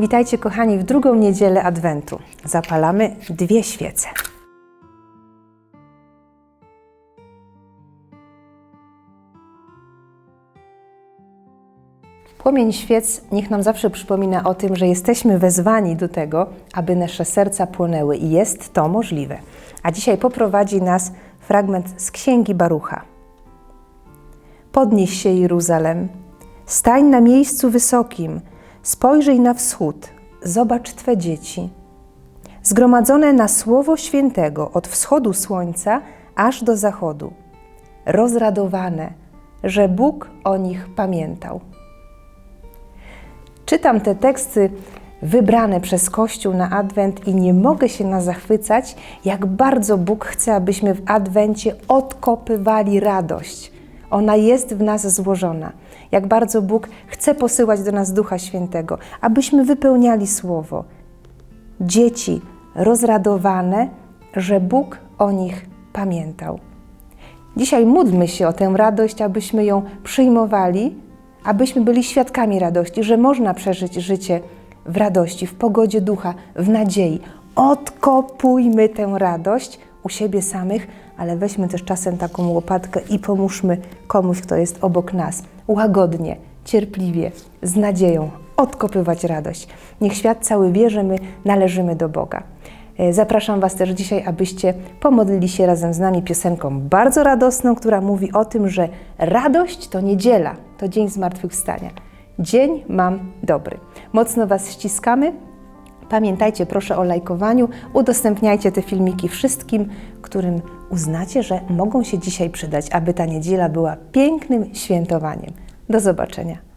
Witajcie kochani w drugą niedzielę Adwentu. Zapalamy dwie świece. Płomień świec niech nam zawsze przypomina o tym, że jesteśmy wezwani do tego, aby nasze serca płonęły i jest to możliwe. A dzisiaj poprowadzi nas fragment z Księgi Barucha. Podnieś się, Jeruzalem, stań na miejscu wysokim, spojrzyj na wschód, zobacz Twe dzieci. Zgromadzone na Słowo Świętego od wschodu słońca aż do zachodu, rozradowane, że Bóg o nich pamiętał. Czytam te teksty wybrane przez Kościół na Adwent i nie mogę się nazachwycać, jak bardzo Bóg chce, abyśmy w Adwencie odkopywali radość. Ona jest w nas złożona. Jak bardzo Bóg chce posyłać do nas Ducha Świętego, abyśmy wypełniali Słowo. Dzieci rozradowane, że Bóg o nich pamiętał. Dzisiaj módlmy się o tę radość, abyśmy ją przyjmowali, abyśmy byli świadkami radości, że można przeżyć życie w radości, w pogodzie ducha, w nadziei. Odkopujmy tę radość u siebie samych, ale weźmy też czasem taką łopatkę i pomóżmy komuś, kto jest obok nas. Łagodnie, cierpliwie, z nadzieją odkopywać radość. Niech świat cały wie, że my należymy do Boga. E, Zapraszam Was też dzisiaj, abyście pomodlili się razem z nami piosenką bardzo radosną, która mówi o tym, że radość to niedziela, to dzień zmartwychwstania. Dzień mam dobry. Mocno Was ściskamy. Pamiętajcie proszę o lajkowaniu, udostępniajcie te filmiki wszystkim, którym uznacie, że mogą się dzisiaj przydać, aby ta niedziela była pięknym świętowaniem. Do zobaczenia.